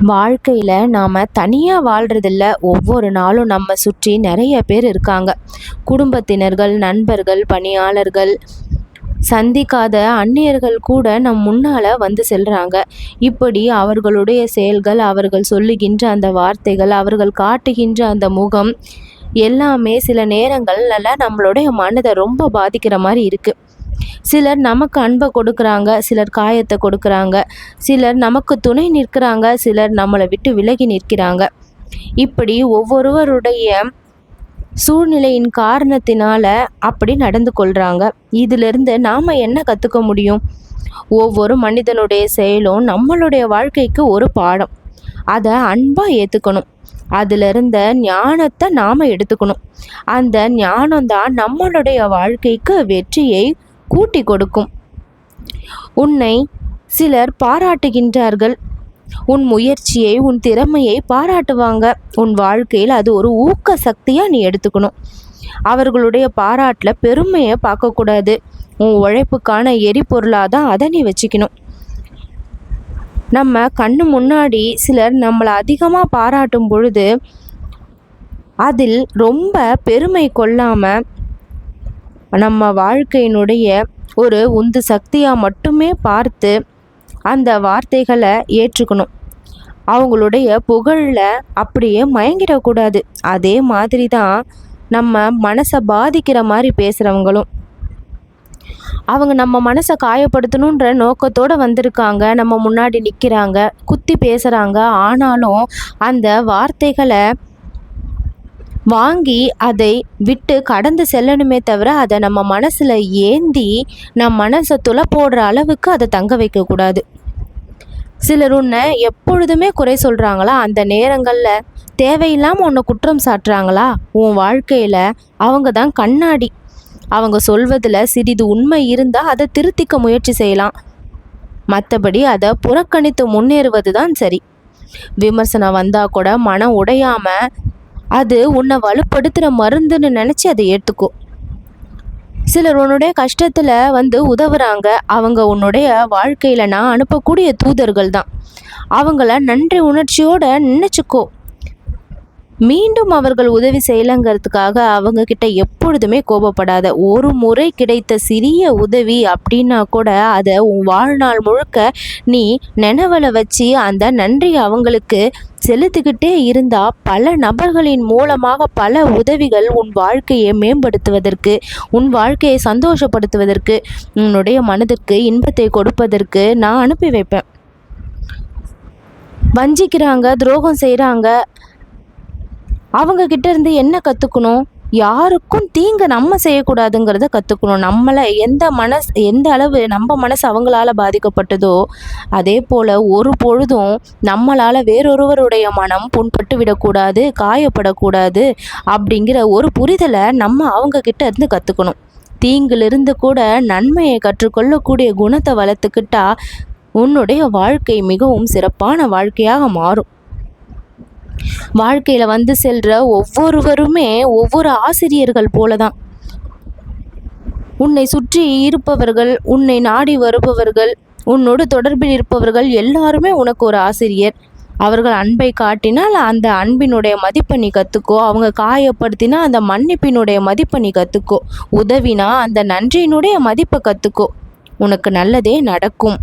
வாழ்க்கையில் நாம் தனியாக வாழ்கிறதில்ல ஒவ்வொரு நாளும் நம்ம சுற்றி நிறைய பேர் இருக்காங்க. குடும்பத்தினர்கள் நண்பர்கள் பணியாளர்கள் சந்திக்காத அந்நியர்கள் கூட நம் முன்னால் வந்து செல்கிறாங்க இப்படி அவர்களுடைய செயல்கள் அவர்கள் சொல்லுகின்ற அந்த வார்த்தைகள் அவர்கள் காட்டுகின்ற அந்த முகம் எல்லாமே சில நேரங்கள்ல நம்மளுடைய மனதை ரொம்ப பாதிக்கிற மாதிரி இருக்குது சிலர் நமக்கு அன்பை கொடுக்குறாங்க சிலர் காயத்தை கொடுக்குறாங்க சிலர் நமக்கு துணை நிற்கிறாங்க சிலர் நம்மளை விட்டு விலகி நிற்கிறாங்க. இப்படி ஒவ்வொருவருடைய சூழ்நிலையின் காரணத்தினால அப்படி நடந்து கொள்கிறாங்க இதிலிருந்து நாம் என்ன கற்றுக்க முடியும்? ஒவ்வொரு மனிதனுடைய செயலும் நம்மளுடைய வாழ்க்கைக்கு ஒரு பாடம். அதை அன்பாக ஏற்றுக்கணும் அதில் இருந்த ஞானத்தை நாம் எடுத்துக்கணும். அந்த ஞானம்தான் நம்மளுடைய வாழ்க்கைக்கு வெற்றியை கூட்டி கொடுக்கும் உன்னை சிலர் பாராட்டுகின்றார்கள். உன் முயற்சியை உன் திறமையை பாராட்டுவாங்க. உன் வாழ்க்கையில் அது ஒரு ஊக்க சக்தியாக நீ எடுத்துக்கணும். அவர்களுடைய பாராட்டில் பெருமையை பார்க்கக்கூடாது. உன் உழைப்புக்கான எரிபொருளாக தான் அதை நீ வச்சுக்கணும். நம்ம கண்ணு முன்னாடி சிலர் நம்மளை அதிகமாக பாராட்டும் பொழுது அதில் ரொம்ப பெருமை கொள்ளாமல் நம்ம வாழ்க்கையினுடைய ஒரு உந்து சக்தியாக மட்டுமே பார்த்து அந்த வார்த்தைகளை ஏற்றுக்கணும். அவங்களுடைய புகழில் அப்படியே மயங்கிடக்கூடாது. அதே மாதிரி தான் நம்ம மனசை பாதிக்கிற மாதிரி பேசுகிறவங்களும் அவங்க நம்ம மனசை காயப்படுத்தணுன்ற நோக்கத்தோடு வந்திருக்காங்க. நம்ம முன்னாடி நிற்கிறாங்க குத்தி பேசுகிறாங்க ஆனாலும் அந்த வார்த்தைகளை வாங்கி அதை விட்டு கடந்து செல்லணுமே தவிர அதை நம்ம மனசில் ஏந்தி நம் மனசை துளை போடுற அளவுக்கு அதை தங்க வைக்கக்கூடாது சிலர் உன்னை எப்பொழுதுமே குறை சொல்கிறாங்களா அந்த நேரங்களில் தேவையில்லாமல் உன்னை குற்றம் சாட்டுறாங்களா? உன் வாழ்க்கையில் அவங்க தான் கண்ணாடி. அவங்க சொல்வதில் சிறிது உண்மை இருந்தால் அதை திருத்திக்க முயற்சி செய்யலாம். மற்றபடி அதை புறக்கணித்து முன்னேறுவது தான் சரி. விமர்சனம் வந்தால் கூட மனம் உடையாமல் அது உன்னை வலுப்படுத்துகிற மருந்துன்னு நினச்சி அதை ஏற்றுக்கோ சிலர் உன்னுடைய கஷ்டத்தில் வந்து உதவுறாங்க. அவங்க உன்னுடைய வாழ்க்கையில் நான் அனுப்பக்கூடிய தூதர்கள் தான் அவங்கள நன்றி உணர்ச்சியோடு நினச்சிக்கோ. மீண்டும் அவர்கள் உதவி செய்யலைங்கிறதுக்காக அவங்க கிட்ட எப்பொழுதுமே கோபப்படாத ஒரு முறை கிடைத்த சிறிய உதவி அப்படின்னா கூட அதை உன் வாழ்நாள் முழுக்க நீ நினைவில் வச்சு அந்த நன்றி அவங்களுக்கு செலுத்திக்கிட்டே இருந்தால் பல நபர்களின் மூலமாக பல உதவிகள் உன் வாழ்க்கையை மேம்படுத்துவதற்கு உன் வாழ்க்கையை சந்தோஷப்படுத்துவதற்கு உன்னுடைய மனதிற்கு இன்பத்தை கொடுப்பதற்கு நான் அனுப்பி வைப்பேன். வஞ்சிக்கிறாங்க துரோகம் செய்கிறாங்க அவங்க கிட்ட இருந்து என்ன கற்றுக்கணும் யாருக்கும் தீங்கு நம்ம செய்யக்கூடாதுங்கிறத கற்றுக்கணும் நம்மளை எந்த மனஸ் எந்த அளவு நம்ம மனசு அவங்களால பாதிக்கப்பட்டதோ அதே போல் ஒரு பொழுதும் நம்மளால் வேறொருவருடைய மனம் புண்பட்டு விடக்கூடாது காயப்படக்கூடாது அப்படிங்கிற ஒரு புரிதலை நம்ம அவங்க கிட்ட இருந்து கற்றுக்கணும் தீங்கிலிருந்து கூட நன்மையை கற்றுக்கொள்ளக்கூடிய குணத்தை வளர்த்துக்கிட்டா உன்னுடைய வாழ்க்கை மிகவும் சிறப்பான வாழ்க்கையாக மாறும். வாழ்க்கையில் வந்து செல்கிற ஒவ்வொருவருமே ஒவ்வொரு ஆசிரியர்கள் போல தான் உன்னை சுற்றி இருப்பவர்கள் உன்னை நாடி வருபவர்கள் உன்னோடு தொடர்பில் இருப்பவர்கள் எல்லாருமே உனக்கு ஒரு ஆசிரியர். அவர்கள் அன்பை காட்டினால் அந்த அன்பினுடைய மதிப்பை நீ கற்றுக்கோ அவங்க காயப்படுத்தினா அந்த மன்னிப்பினுடைய மதிப்பை நீ கற்றுக்கோ உதவினா அந்த நன்றியினுடைய மதிப்பை கற்றுக்கோ உனக்கு நல்லதே நடக்கும்.